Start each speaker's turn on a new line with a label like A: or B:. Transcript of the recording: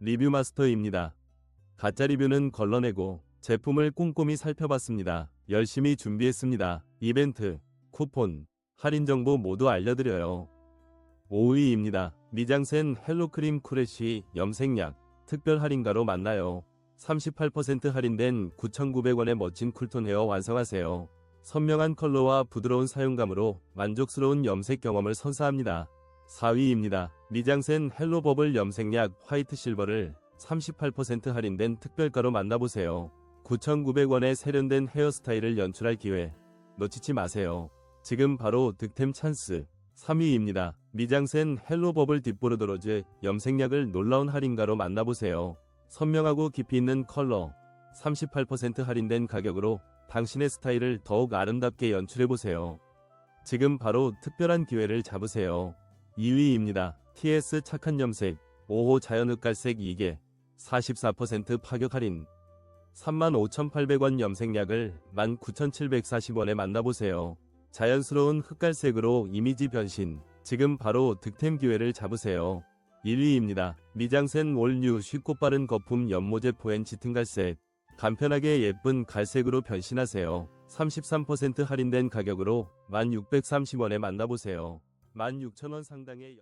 A: 리뷰 마스터입니다. 가짜 리뷰는 걸러내고 제품을 꼼꼼히 살펴봤습니다. 열심히 준비했습니다. 이벤트, 쿠폰, 할인 정보 모두 알려드려요. 5위입니다. 미장센 헬로크림 쿠레쉬 염색약 특별 할인가로 만나요. 38% 할인된 9,900원의 멋진 쿨톤 헤어 완성하세요. 선명한 컬러와 부드러운 사용감으로 만족스러운 염색 경험을 선사합니다. 4위입니다. 미장센 헬로버블 염색약 화이트 실버를 38% 할인된 특별가로 만나보세요. 9,900원의 세련된 헤어스타일을 연출할 기회 놓치지 마세요. 지금 바로 득템 찬스. 3위입니다. 미장센 헬로버블 딥보르도로즈 염색약을 놀라운 할인가로 만나보세요. 선명하고 깊이 있는 컬러 38% 할인된 가격으로 당신의 스타일을 더욱 아름답게 연출해보세요. 지금 바로 특별한 기회를 잡으세요. 2위입니다. TS 착한 염색 5호 자연흑갈색 2개 44% 파격 할인 35,800원 염색약을 19,740원에 만나보세요. 자연스러운 흑갈색으로 이미지 변신 지금 바로 득템 기회를 잡으세요. 1위입니다. 미장센 올뉴 쉽고 빠른 거품 연모제 포엔 짙은 갈색 간편하게 예쁜 갈색으로 변신하세요. 33% 할인된 가격으로 1,630원에 만나보세요. 16,000원 상당의